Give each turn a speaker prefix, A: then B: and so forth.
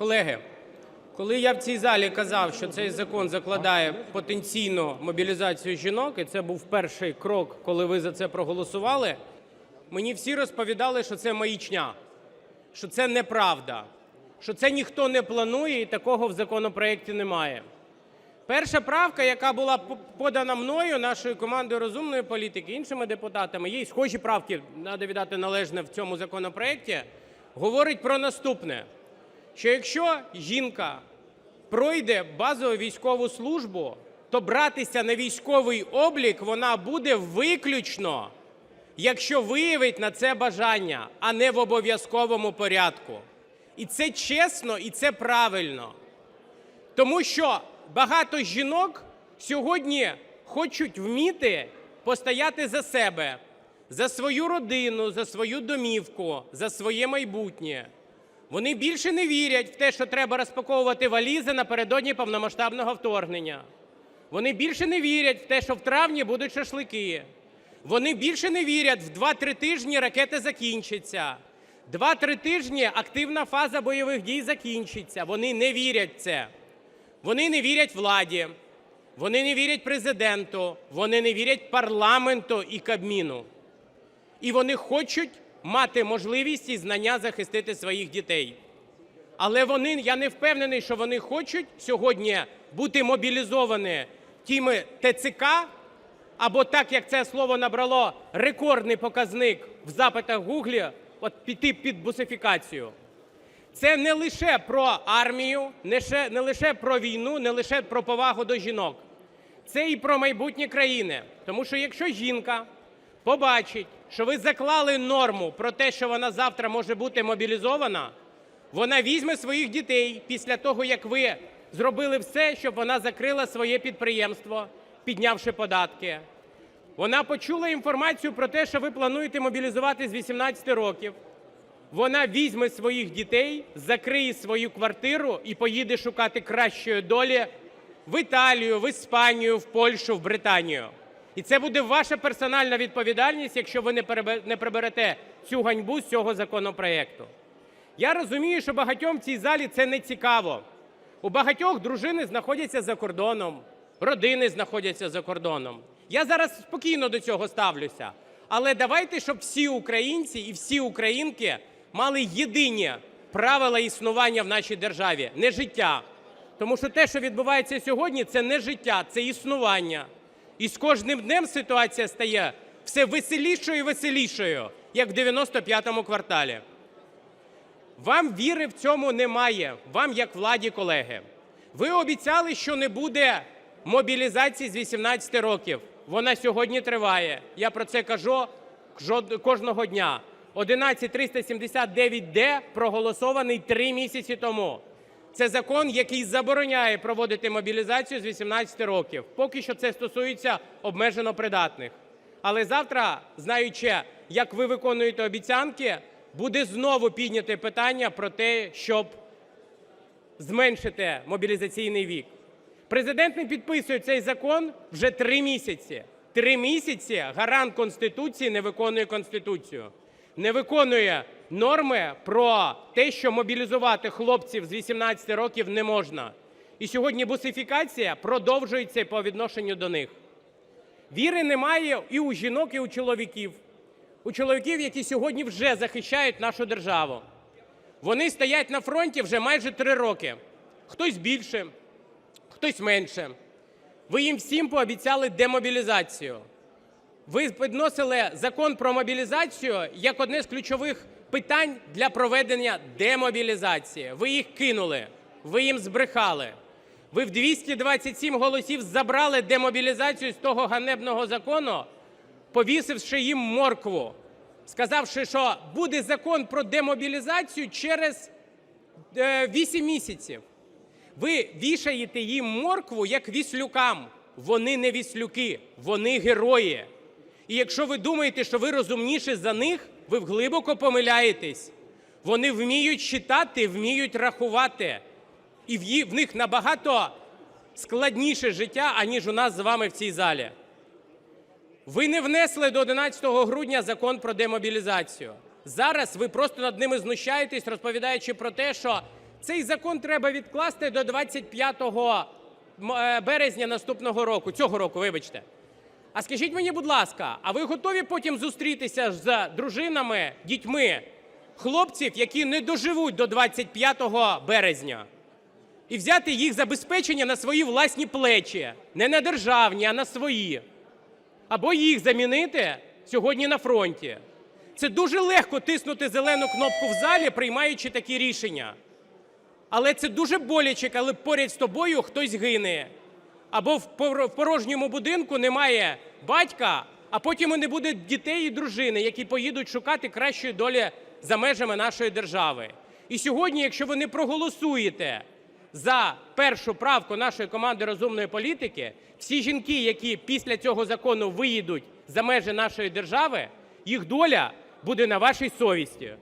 A: Колеги, коли я в цій залі казав, що цей закон закладає потенційну мобілізацію жінок, і це був перший крок, коли ви за це проголосували, мені всі розповідали, що це маячня, що це неправда, що це ніхто не планує і такого в законопроекті немає. Перша правка, яка була подана мною, нашою командою розумної політики, іншими депутатами, є схожі правки, треба віддати належне в цьому законопроекті, говорить про наступне: що якщо жінка пройде базову військову службу, то братися на військовий облік вона буде виключно, якщо виявить на це бажання, а не в обов'язковому порядку. І це чесно, і це правильно. Тому що багато жінок сьогодні хочуть вміти постояти за себе, за свою родину, за свою домівку, за своє майбутнє. Вони більше не вірять в те, що треба розпаковувати валізи напередодні повномасштабного вторгнення. Вони більше не вірять в те, що в травні будуть шашлики. Вони більше не вірять в 2-3 тижні ракети закінчаться. 2-3 тижні активна фаза бойових дій закінчиться. Вони не вірять в це. Вони не вірять владі, вони не вірять президенту, вони не вірять парламенту і Кабміну. І вони хочуть мати можливість і знання захистити своїх дітей. Але вони, я не впевнений, що вони хочуть сьогодні бути мобілізовані тими ТЦК, або так, як це слово набрало рекордний показник в запитах Гуглі, от піти під бусифікацію. Це не лише про армію, не, ще, не лише про війну, не лише про повагу до жінок. Це і про майбутнє країни. Тому що якщо жінка побачить, що ви заклали норму про те, що вона завтра може бути мобілізована, вона візьме своїх дітей після того, як ви зробили все, щоб вона закрила своє підприємство, піднявши податки. Вона почула інформацію про те, що ви плануєте мобілізувати з 18 років. Вона візьме своїх дітей, закриє свою квартиру і поїде шукати кращої долі в Італію, в Іспанію, в Польщу, в Британію. І це буде ваша персональна відповідальність, якщо ви не приберете цю ганьбу з цього законопроекту. Я розумію, що багатьом в цій залі це не цікаво. У багатьох дружини знаходяться за кордоном, родини знаходяться за кордоном. Я зараз спокійно до цього ставлюся. Але давайте, щоб всі українці і всі українки мали єдині правила існування в нашій державі, не життя. Тому що те, що відбувається сьогодні, це не життя, це існування. І з кожним днем ситуація стає все веселішою і веселішою, як в 95-му кварталі. Вам віри в цьому немає, вам як владі, колеги. Ви обіцяли, що не буде мобілізації з 18 років. Вона сьогодні триває. Я про це кажу кожного дня. 11379-д проголосований три місяці тому. Це закон, який забороняє проводити мобілізацію з 18 років. Поки що це стосується обмежено придатних. Але завтра, знаючи, як ви виконуєте обіцянки, буде знову підняте питання про те, щоб зменшити мобілізаційний вік. Президент не підписує цей закон вже три місяці. Три місяці гарант Конституції не виконує Конституцію, не виконує норми про те, що мобілізувати хлопців з 18 років не можна. І сьогодні бусифікація продовжується по відношенню до них. Віри немає і у жінок, і у чоловіків. У чоловіків, які сьогодні вже захищають нашу державу. Вони стоять на фронті вже майже три роки. Хтось більше, хтось менше. Ви їм всім пообіцяли демобілізацію. Ви підносили закон про мобілізацію як одне з ключових питань для проведення демобілізації. Ви їх кинули, ви їм збрехали. Ви в 227 голосів забрали демобілізацію з того ганебного закону, повісивши їм моркву, сказавши, що буде закон про демобілізацію через е, 8 місяців. Ви вішаєте їм моркву як віслюкам. Вони не віслюки, вони герої. І якщо ви думаєте, що ви розумніші за них, ви глибоко помиляєтесь. Вони вміють читати, вміють рахувати. І в них набагато складніше життя, аніж у нас з вами в цій залі. Ви не внесли до 11 грудня закон про демобілізацію. Зараз ви просто над ними знущаєтесь, розповідаючи про те, що Цей закон треба відкласти до 25 м- е, березня наступного року, цього року, вибачте. А скажіть мені, будь ласка, а ви готові потім зустрітися з дружинами, дітьми хлопців, які не доживуть до 25 березня? І взяти їх забезпечення на свої власні плечі, не на державні, а на свої. Або їх замінити сьогодні на фронті. Це дуже легко тиснути зелену кнопку в залі, приймаючи такі рішення. Але це дуже боляче, коли поряд з тобою хтось гине. Або в порожньому будинку немає батька, а потім і не буде дітей і дружини, які поїдуть шукати кращої долі за межами нашої держави. І сьогодні, якщо ви не проголосуєте за першу правку нашої команди розумної політики, всі жінки, які після цього закону виїдуть за межі нашої держави, їх доля буде на вашій совісті.